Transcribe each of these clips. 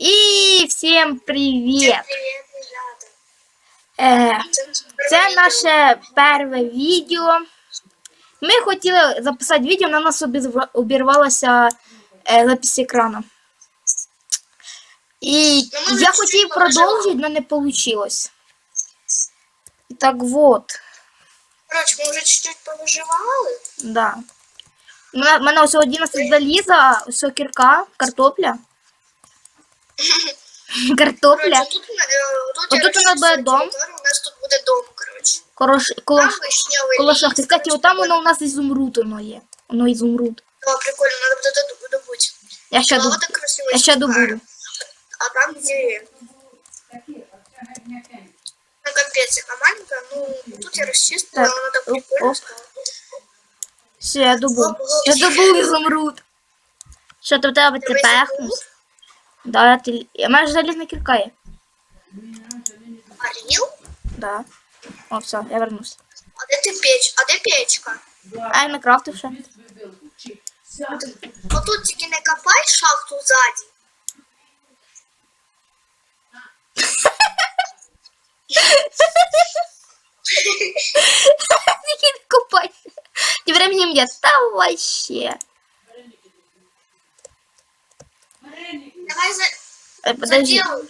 І всім привіт! Це, наше перше відео. Ми хотіли записати відео, на нас обірвалася е, запис екрану. І я хотів продовжити, але не вийшло. Так от, Коротше, ми вже чуть-чуть повиживали. да. У мене ось 11 заліза, ось кірка, картопля. Картопля. Коротше, тут, е, тут, Отут у нас буде дом. У нас тут буде дом, коротше. Корош, Там колош, вишневий коло ліс, шахти. Кстати, коротше, отам воно у нас ізумруд воно є. Воно ізумруд. О, прикольно, треба буде доб- добути. Я ще, доб... так красиво я ще стікає. добуду. А там деревья. Ну, капець, а маленька, ну, тут я розчистила, Так, вона так оп, прикольно оп. стала. Все, я добув. Я добув ізумруд. Що то в тебе тепер? ізумруд? Да, ти... Я майже залізна кірка є. Орел? Да. О, все, я вернувся. А де ти печ? А де печка? А я накрафтив ще. Отут тільки не копай шахту ззаді. Тільки не копай. Тем временем я, та вообще. Давай за... Э, Подожди. заділуй.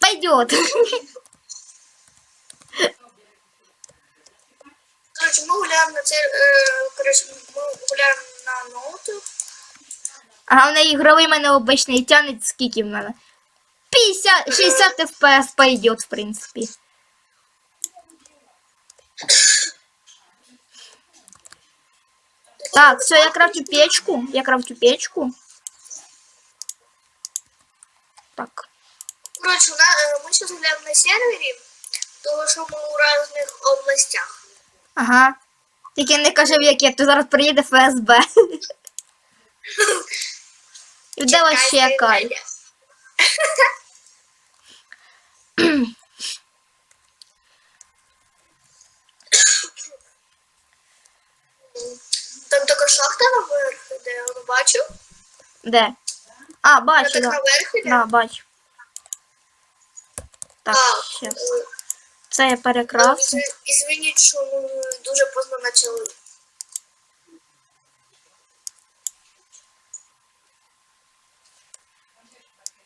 Пойдет. Коротше, ми гуляємо на цей... Е, коротше, ми гуляємо на ноуту. А в неї ігровий в мене обичний тянет скільки в мене? 50, 60 FPS пойдет, в принципі. Так, все, я крафтю печку. Я крафтю печку. Так. Коротше, е, ми зараз гуляємо на сервері, тому що ми у різних областях. Ага. Тільки не кажи в яке, то зараз приїде ФСБ. І де вас ще кайф. Там така шахта наверх іде, я бачу. Де? А, Вона бачу, так да. наверх іде. Да, бачу. Так, А, щас. е, Це я перекрафту. Із- Ізвиніть, що ми дуже поздно почали.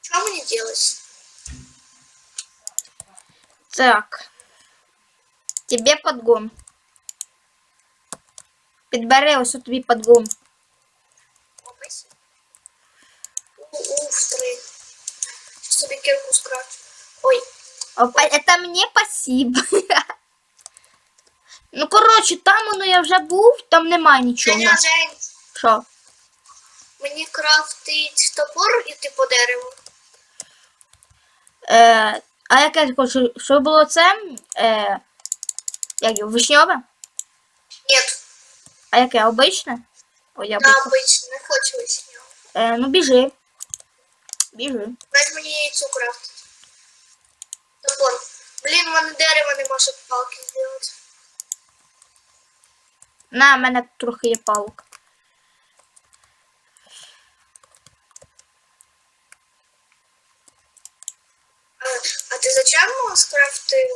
Що мені делать? Так. Тебе подгон. Підбери ось тобі подгон. Мне спасибо. Ну, коротше, там воно я вже був, там немає нічого. Женя, Жень, Що? мені крафтить топор іти по дереву. Е, а яке ти хочеш, що було це? Е, як його, вишньове? Нет, А яке, обичне? О, на яблуко. обичне, не хочу вишнього. Е, ну, біжи. Біжи. Навіть мені яйцю крафтить. Топор. Блін, у мене дерева нема, щоб палки зробити. На, в мене тут трохи є палок. А, а ти зачем скрафтив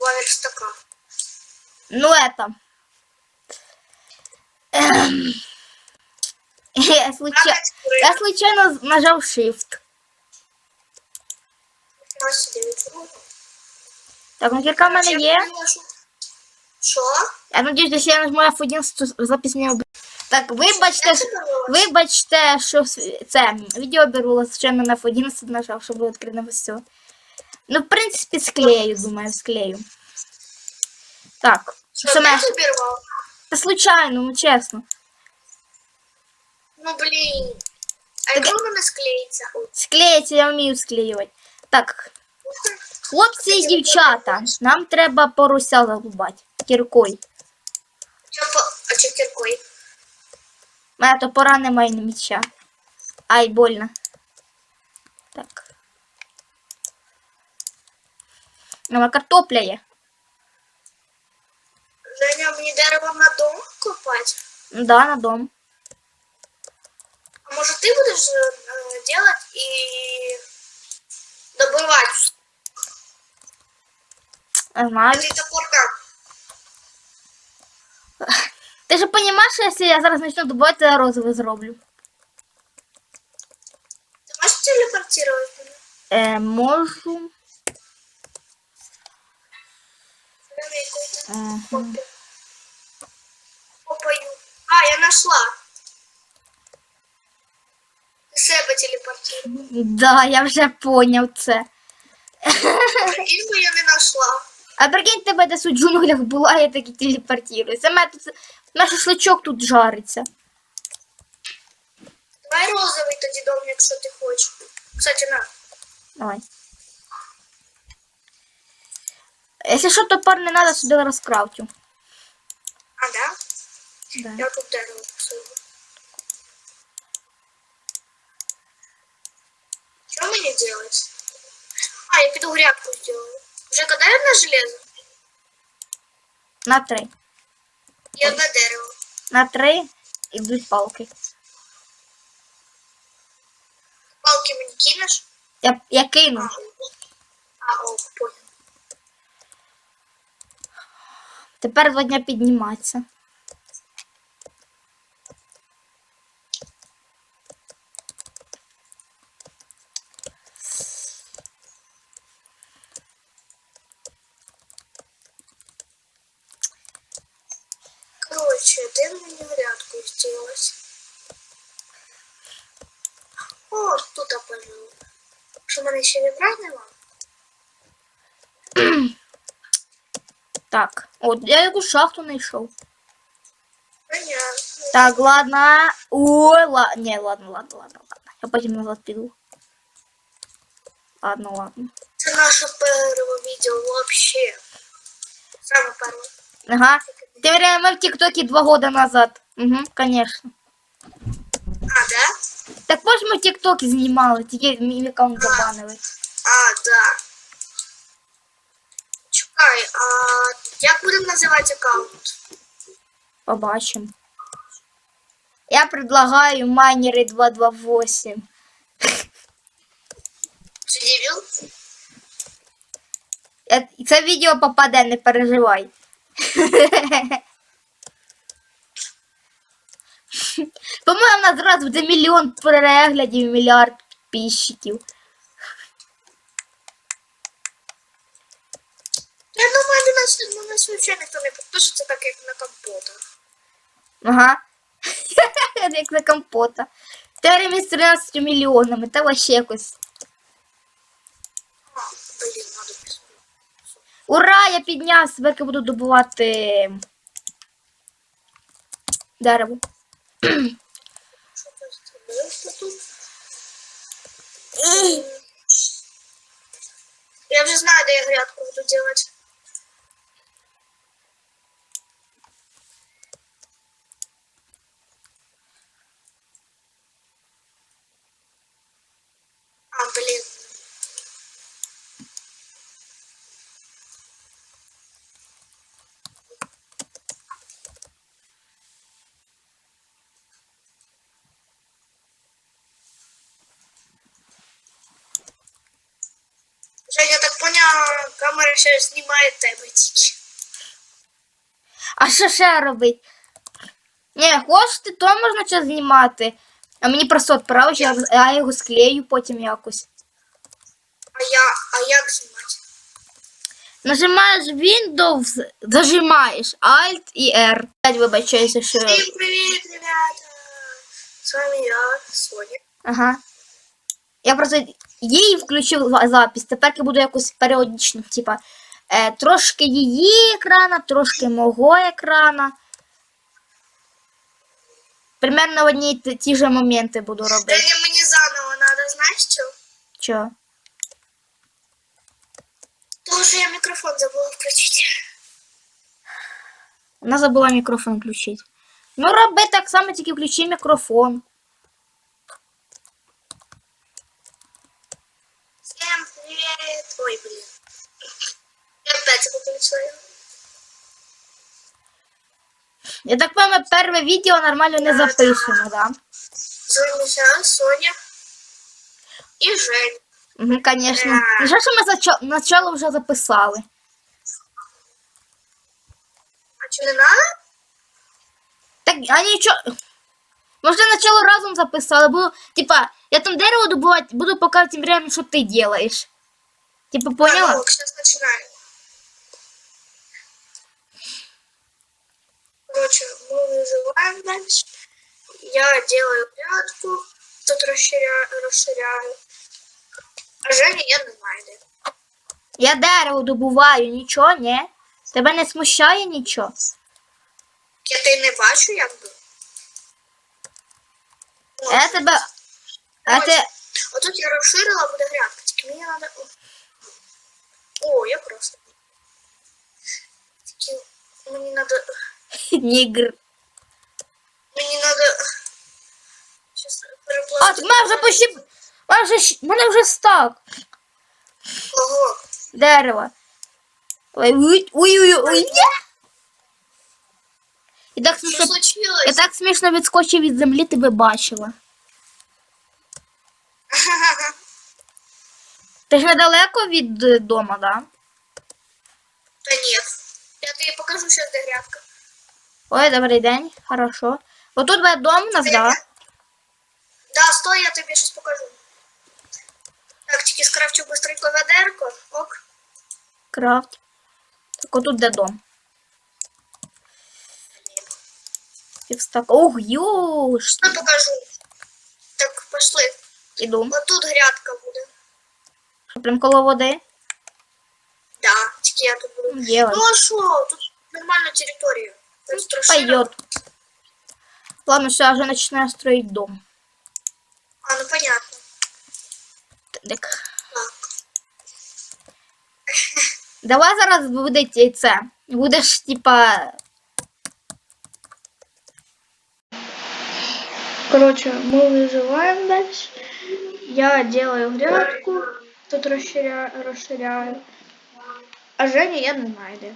верстака? Ну, это. Эм. Я, случа... А, я случайно нажав Shift. Так, ну кірка в мене є. Що? Я надіюсь, якщо я нажму F1, то запис не обр... Так, вибачте, вибачте, що це відео обірвало, звичайно на F11 нажав, щоб відкрити все. Ну, в принципі, склею, думаю, склею. Так, Що, ти мене? забірвав? Та случайно, ну чесно. Ну, блін. А якщо воно не склеїться? Склеїться, я вмію склеювати. Так, хлопці і дівчата, нам треба поруся зарубати кіркою. А чи кіркою? У мене топора немає на міча. Ай, больно. Так. Ну, картопля є. Женя, мені дерево на дом копати? Да, на дом. А може ти можешь э, делать и добывать. Я Знаю. Ты топор как? Ти ж розумієш, що якщо я зараз почну добувати, я розовий зроблю. Ты можешь телепортировать меня? Е, можу. Смотри, какой-то Ага. копия. Опаю. А, я нашла. Да, я вже поняв це. Прикинь, я не нашла. А прикинь, тебе десь у джунглях була, я таки телепортирую. Саме тут наш шашличок тут жариться. Давай розовый тоді дом, якщо ти хочеш. Кстати, на. Давай. Якщо що, топор не треба, сюди розкрафтю. А, да? Да. Я тут дерево посажу. Что мне делать? А, я пойду грядку сделаю. Уже когда я на железо? На три. И одно дерево. На три і будуть палки. Палки мне кинешь? Я, я кину. А, а о, понял. Тепер два дня підніматися. О, тут опалю. Що мене ще не нема? Так. От, я якусь шахту знайшов. Понятно. Так, ладно. Ой, ладно. Не, ладно, ладно, ладно, ладно. Я потім назад піду. Ладно, ладно. Це наше перше відео вообще. Саме перше. Ага. Ты время мы в ТикТоке два года назад. Угу, конечно. А, да? Так може ми в ТикТоке знімали, тільки мій аккаунт забанили. А, да. Чекай, а як будемо називати аккаунт? Побачимо. Я предлагаю майнеры 228. Ти дебіл? Я- Це відео попаде, не переживай. По-моєму, у нас зразу буде мільйон переглядів, мільярд підписчиків. Я думаю, нас, на нас взагалі ніхто не підпишеться, так як на компотах. Ага. Як на компота. Теорія з 13 мільйонами, та вообще якось. А, блін, надо. Ура! Я піднявся, тепер я буду добувати дерево. Зробився тут? Я вже знаю, де я грядку буду делать. А, блин. Камера ще тебе тільки. А що ще робить? Ні, хочете, то можна щось знімати. А мені просто відправиш, я, я його склею потім якось. А я, а як знімати? Нажимаєш Windows, зажимаєш Alt і R. Опять вибачаюся, що. Всем привет, ребята! С вами я, Соня. Ага. Я просто їй включив за- запис. Тепер я буду якось періодично, типа, е, трошки її екрана, трошки мого екрана. Примерно в одні ті, ті ж моменти буду робити. Женя, мені заново надо, знаєш що? Чо? Тому що я мікрофон забула включити. Вона забула мікрофон включити. Ну, роби так само, тільки включи мікрофон. Я опять выключила его. Я так понимаю, перше відео нормально не запишемо, да? Зоня, Соня і Жень. Угу, конечно. Ну, що ж ми зача- начало вже записали? А чи не надо? Так, а нічого. Ми вже начало разом записали, бо, типа, я там дерево добувати, буду поки тим временем, що ти делаєш. Типа, поняла? А, ну, сейчас начинаем. Короче, мы выживаем дальше. Я делаю прятку, тут расширяю, расширяю. А Женя я не знаю. Я дерево добуваю, нічого, ні? Тебе не смущає нічого? Я ти не бачу, якби. О, Я тебе. А ти. Отут я розширила, буде грядка. Тільки мені треба. О, я просто. Тільки мені треба. Нігр. Мені треба. Щас А, переплавити. так мене вже почти. Мене вже, мене вже стак. Ого. Дерево. Ой, ой, ой, ой, ой. ні. І так Що смішно. случилось? Я так смішно відскочив від землі, тебе бачила. Ти ж недалеко від е, дома, да? Та ні. Я тобі покажу, що де грядка. Ой, добрий день, хорошо. Отут буде дом у нас, да? Да, стой, я тобі щось покажу. Так, тільки скрафчу быстренько ведерко. Ок. Крафт. Так отут де дом. Півстак. Ох, юш. Що покажу? Так, пошли. Іду. Отут грядка буде. Що, Прям коло води. Да, тільки я тут буду. Делай. Ну а що? Тут нормальна територія. Пойдет. Ладно, все, я уже начинаю строить дом. А, ну понятно. Так. Давай зараз буде ті- це. Будеш, типа. Короче, мы выживаем дальше. Я делаю грядку, тут расширяю, расширяю. А Женя я не знаю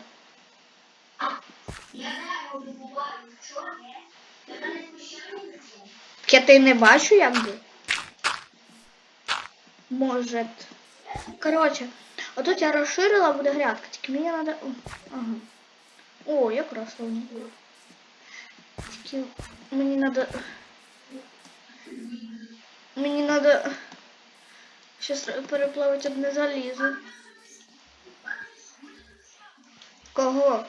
Я ти не бачу, якби. Може. Короче, отут я розширила, буде грядка, тільки мені треба. Ага. О, якраз воно. Тільки мені треба. Мені треба щас переплавити одне залізо. Кого?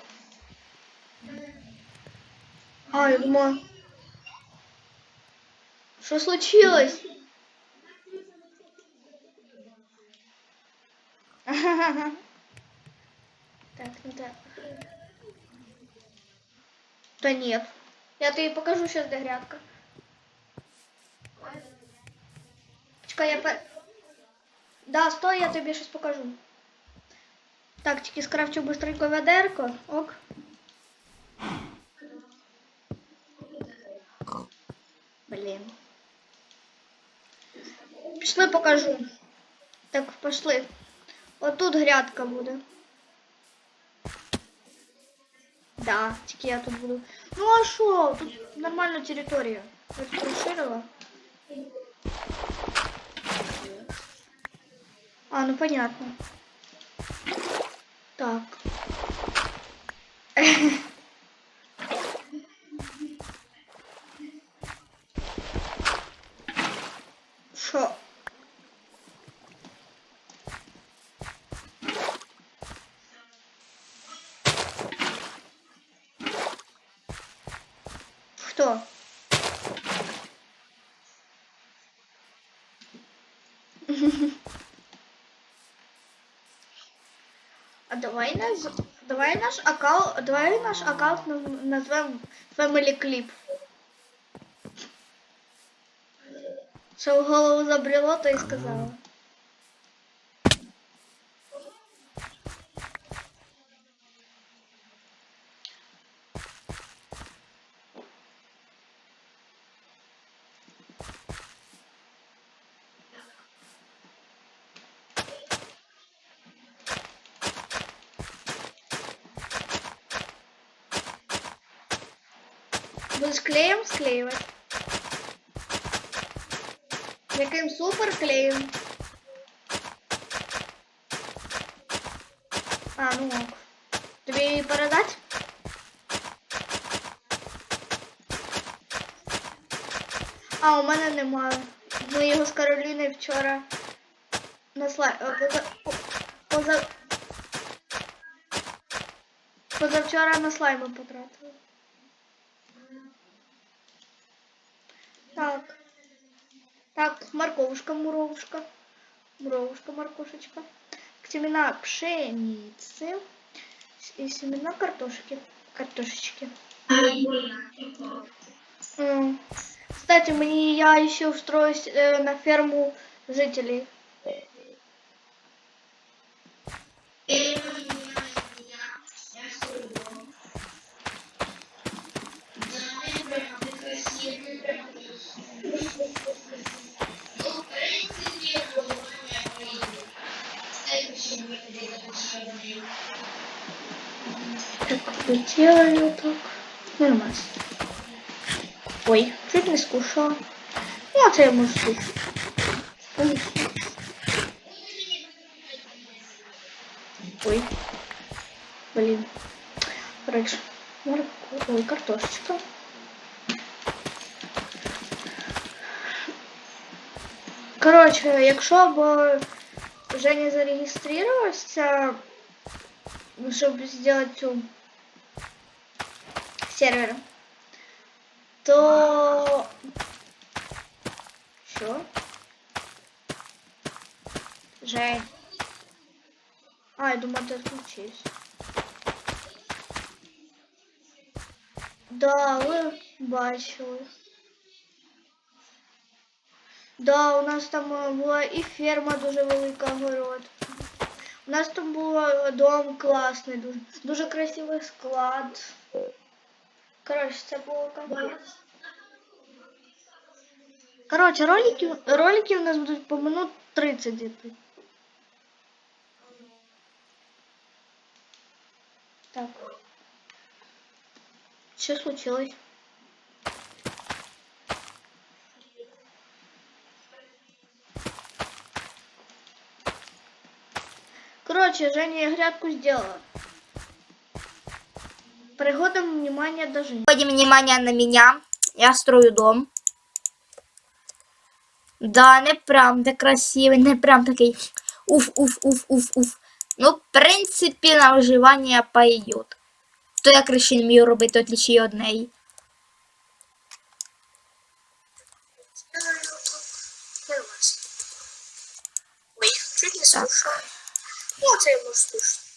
А, я думаю. Що случилось? Так, ну так. Да нет. Я тебе покажу сейчас, где грядка. Чекай, я пе... Да, стой, я тобі щось покажу. Так, тільки скрафчу быстренько ведерко. Ок. Блін. Пішли покажу. Так, пішли. Отут грядка буде. Да, тільки я тут буду. Ну а що? Тут нормальна територія. Я тут розширила. А, ну понятно. Так. Хто? А давай наш, давай наш аккаунт, давай наш аккаунт наз- назвем Family Clip. Що в голову забрело, то і сказала. Будеш клеєм склеювати. Яким супер клеєм. А, ну ок. Тобі її передати? А, у мене немає. Ми його з Кароліною вчора на слай... е, Поза... поза... Позавчора на слайми потратили. Так, морковушка, муровушка. Муровушка, моркошечка. Семена пшеницы и семена картошки. Картошечки. Кстати, мне я еще устроюсь э, на ферму жителей. Так, делаю так. Нормально. Ой, чуть не скушала. Ну, а це я можу скушати. Ой. Блин. Короче. Морку... Ой, картошечка. Короче, якщо б Женя зареєструвався, ну, зробити цю сервер, то... Що? Жень. А, я думаю, ты отключись. Да, ви бачили. Да, у нас там е, була і ферма дуже велика город. У нас там був е, дом класний, дуже, дуже красивий склад. Коротше, це було капець. Коротше, ролики, ролики у нас будуть по минут 30 где-то. Так. Что случилось? Короче, Женя я грядку сделала. Приходим внимание до Жени. Вводим внимание на меня. Я строю дом. Да, не прям так красивий, не прям такий. Уф, уф, уф, уф, уф. Ну, в принципі, на виживання пойдет. То я краще не вмію робити, отлічі від неї. Чуть не Так. Це я можу слушати.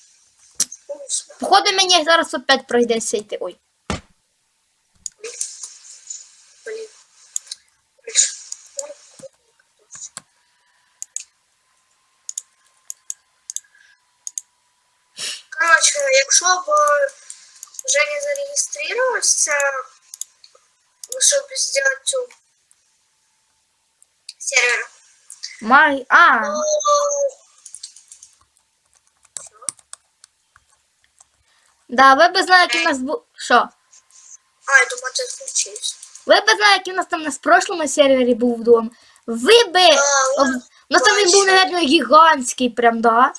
Походу, мені зараз опять пройдеться йти. Ой. Блін. Коротше, якщо б Женя зареєструвався, ну, щоб зробити цю сервер, Май. А, то... да, ви б знали, який у нас був. Що? А, я думаю, ти включився. Ви б знали, який у нас там на прошлому сервері був дом. Ви би. Да, об- Ну там він був, наверное, гігантський, прям, да?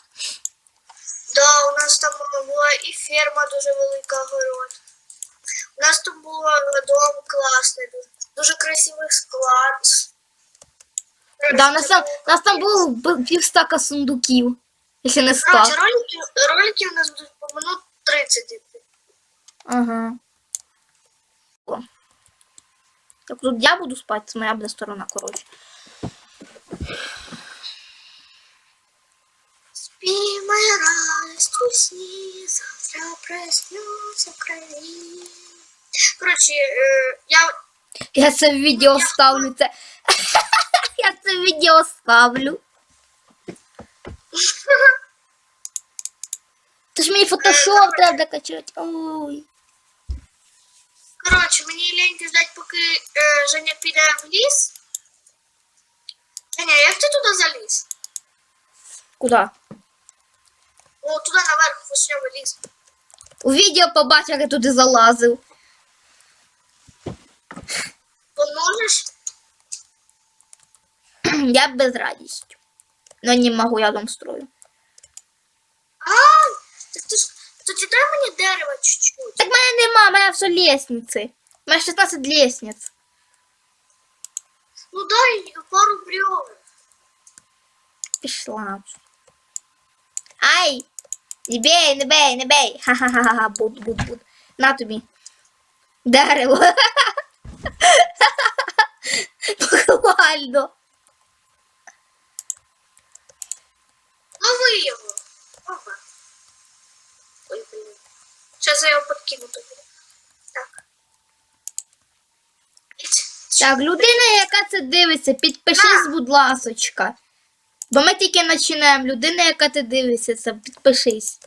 Да, у нас там була і ферма дуже велика город. У нас там був дом класний, дуже, красивий склад. Да, у нас там, у нас там був б- півстака сундуків. Якщо не Короче, ролики, ролики у нас будуть 30 йти. Ага. О. Так тут я буду спати, це моя буде сторона, коротше. Спи, моя радость, усни, завтра проснется в крови. Короче, э, я Я це в відео ставлю. Це... я це в відео ставлю. Тож мені фотошоп треба качати. Ой. Коротше, мені лень ждать, поки е, Женя піде в ліс. Женя, як ти туди заліз? Куди? О, туди наверх вишневий ліс. У відео побачив, як я туди залазив. Поможеш? Я без радости. Но не могу, я дом строю. А, так ти ж тоді дай мені дерева чуть-чуть. Так мене нема, мене все лестниці. У мене 16 лестниць. Ну дай пару бревен. Пішла. Ай! Не бей, не бей, не бей. Ха-ха-ха, буд, буд, буд. На тобі. Дерево. Буквально. Лови його. Зараз я його подкину тобі. Так. Так, людина, яка це дивиться, підпишись, будь ласочка. Бо ми тільки починаємо. Людина, яка ти дивишся, це підпишись.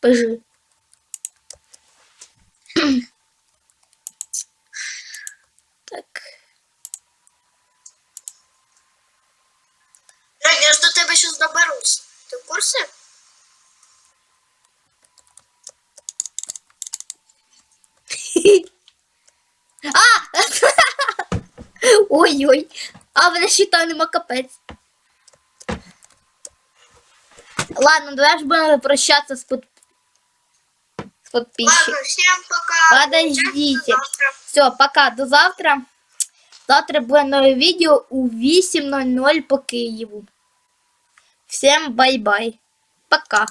Пиши. так. Я ж до тебе щось доберусь. Ти в курсі? Ой-ой. А в мене щита нема капець. Ладно, давай ж будемо прощатися з, под... з подписчиками. Ладно, всем пока. Подождите. Увидимся завтра. Все, пока, до завтра. Завтра буде нове відео у 8.00 по Києву. Всім бай-бай. Пока.